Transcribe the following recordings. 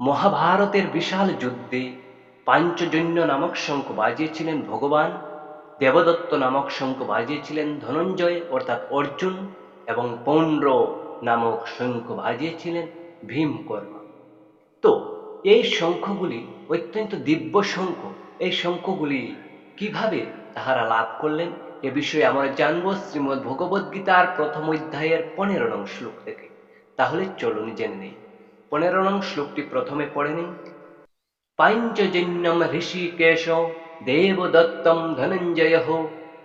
মহাভারতের বিশাল যুদ্ধে পাঞ্চজন্য নামক শঙ্খ বাজিয়েছিলেন ভগবান, দেবদত্ত নামক শঙ্খ বাজিয়েছিলেন ধনঞ্জয়, অর্থাৎ অর্জুন, এবং পৌণ্ড্র নামক শঙ্খ বাজিয়েছিলেন ভীমকর্মা। তো, এই শঙ্খগুলি অত্যন্ত দিব্য শঙ্খ। এই শঙ্খগুলি কীভাবে তাহারা লাভ করলেন, এ বিষয়ে আমরা জানব শ্রীমদ্ ভগবদ্গীতার প্রথম অধ্যায়ের পনেরো নং শ্লোক থেকে। তাহলে চলুন জেনে নেই। পনেরো নং শ্লোকটি প্রথমে পড়ে নিন। পাঞ্চজন্যম ঋষিকেশ দেবদত্তম ধনঞ্জয় হো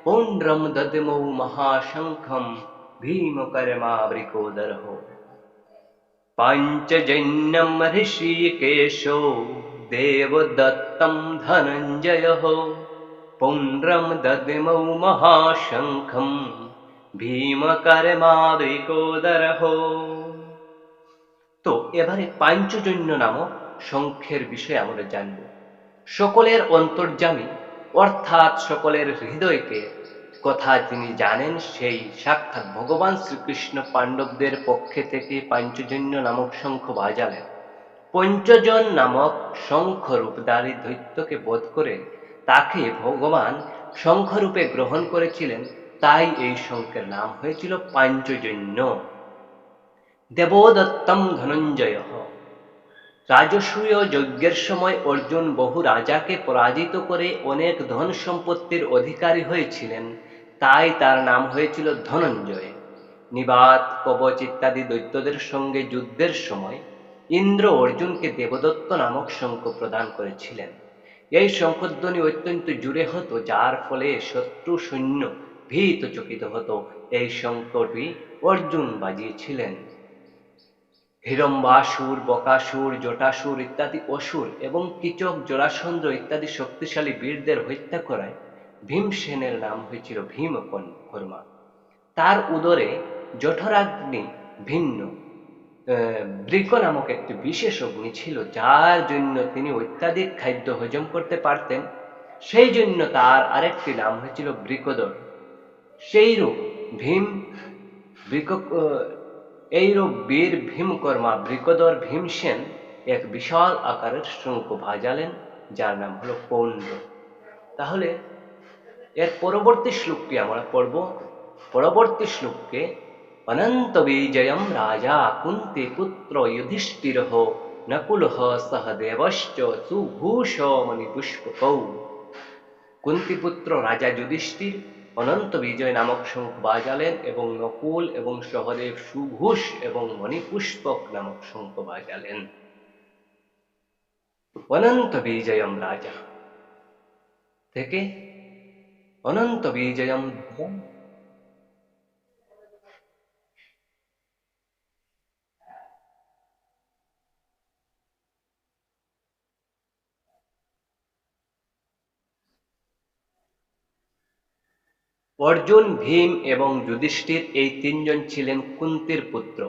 পৌন্ড্রম দদমৌ মহাশঙ্খম ভীম করমাবৃকোদর হো পাঞ্চজন্যম ঋষিকেশ পৌন্ড্রম धनञ्जयः মহাশঙ্খম ভীম महाशङ्खं হো তো এবারে পাঞ্চজন্য নামক শঙ্খের বিষয়ে আমরা জানব। সকলের অন্তর্যামী, অর্থাৎ সকলের হৃদয়কে, কথা যিনি জানেন সেই সাক্ষাৎ ভগবান শ্রীকৃষ্ণ পাণ্ডবদের পক্ষে থেকে পাঞ্চজন্য নামক শঙ্খ বাজালেন। পঞ্চজন নামক শঙ্খ রূপধারী দৈত্যকে বোধ করে তাকে ভগবান শঙ্খরূপে গ্রহণ করেছিলেন। তাই এই শঙ্খের নাম হয়েছিল পাঞ্চজন্য। দেবদত্তম ধনঞ্জয়। রাজসূয় যজ্ঞের সময় অর্জুন বহু রাজাকে পরাজিত করে অনেক ধন সম্পত্তির অধিকারী হয়েছিলেন। তাই তার নাম হয়েছিল ধনঞ্জয়। নিবাত, কবচ ইত্যাদি দৈত্যদের সঙ্গে যুদ্ধের সময় ইন্দ্র অর্জুনকে দেবদত্ত নামক শঙ্খ প্রদান করেছিলেন। এই শঙ্খধ্বনি অত্যন্ত জুড়ে হতো, যার ফলে শত্রু সৈন্য ভীত চকিত হতো। এই শঙ্খটি অর্জুন বাজিয়েছিলেন। হিরম্বাসুর, বকাসুর, জটাসুর ইত্যাদি অসুর এবং কিচক জরাসন্দ্র ইত্যাদি শক্তিশালী বীরদের হত্যা করায় ভীমসেনের নাম হয়েছিল ভীমকর্মা তার উদরে জঠরাগ্নি ভিন্ন বৃক নামক একটি বিশেষ অগ্নি ছিল, যার জন্য তিনি অত্যাধিক খাদ্য হজম করতে পারতেন। সেই জন্য তার আরেকটি নাম হয়েছিল বৃকদর। সেইরূপ ভীম বৃক এইরূপ বীর ভীমকর্মা বৃকদর ভীমসেন এক বিশাল আকারের শঙ্খ ভাজালেন, যার নাম হলো পৌণ্ড তাহলে এর পরবর্তী শ্লোকটি আমরা পড়ব। পরবর্তী শ্লোককে, অনন্ত বিজয়ম রাজা কুন্তি পুত্র যুধিষ্ঠির নকুল সহদেবশ্চ সুভূষ মণিপুষ্পকৌ। কুন্তিপুত্র রাজা যুধিষ্ঠির অনন্ত বিজয় নামক শঙ্খ বাজালেন এবং নকুল এবং সহদেব সুঘোষ এবং মণিপুষ্পক নামক শঙ্খ বাজালেন। অনন্ত বিজয়ম রাজা। থেকে অনন্ত বিজয়ম অর্জুন, ভীম এবং যুধিষ্ঠির এই তিনজন ছিলেন কুন্তির পুত্র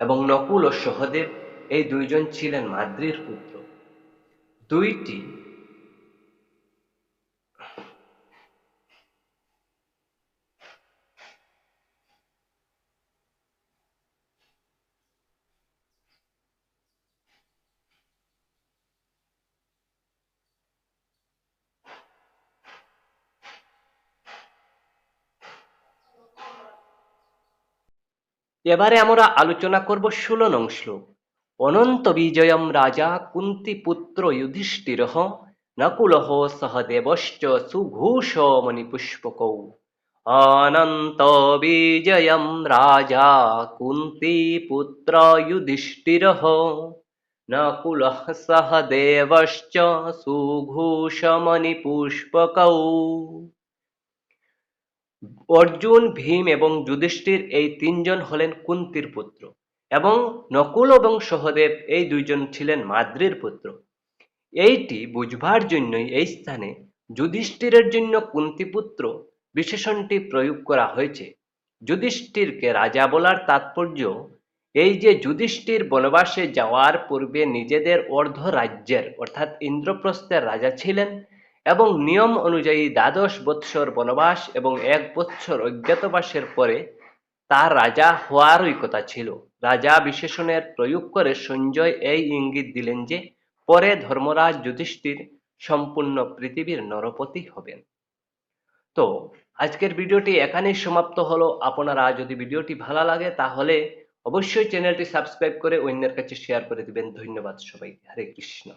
এবং নকুল ও সহদেব এই দুইজন ছিলেন মাদ্রির পুত্র। দুইটি এবারে আমরা আলোচনা করব ষোলো নং শ্লোক। অনন্ত বিজয়ম রাজা কুন্তি পুত্র যুধিষ্ঠির নকুল সহদেবশ্চ সুঘোষ মণিপুষ্পক। অনন্ত বিজয়ম রাজা কুন্তি পুত্র যুধিষ্ঠির নকুল সহদেবশ্চ সুঘোষ মণিপুষ্পকৌ। অর্জুন, ভীম এবং যুধিষ্ঠির এই তিনজন হলেন কুন্তির পুত্র এবং নকুল এবং সহদেব এই দুইজন ছিলেন মাদ্রির পুত্র। এইটি বুঝবার জন্যই এই স্থানে যুধিষ্ঠিরের জন্য কুন্তিপুত্র বিশেষণটি প্রয়োগ করা হয়েছে। যুধিষ্ঠিরকে রাজা বলার তাৎপর্য এই যে যুধিষ্ঠির বনবাসে যাওয়ার পূর্বে নিজেদের অর্ধ রাজ্যের অর্থাৎ ইন্দ্রপ্রস্থের রাজা ছিলেন এবং নিয়ম অনুযায়ী দ্বাদশ বৎসর বনবাস এবং এক বৎসর অজ্ঞাতবাসের পরে তার রাজা হওয়ারই কথা ছিল। রাজা বিশেষণের প্রয়োগ করে সঞ্জয় এই ইঙ্গিত দিলেন যে, পরে ধর্মরাজ যুধিষ্ঠির সম্পূর্ণ পৃথিবীর নরপতি হবেন। তো, আজকের ভিডিওটি এখানেই সমাপ্ত হলো। আপনারা যদি ভিডিওটি ভালো লাগে, তাহলে অবশ্যই চ্যানেলটি সাবস্ক্রাইব করে অন্যের কাছে শেয়ার করে দিবেন। ধন্যবাদ সবাই হরে কৃষ্ণ।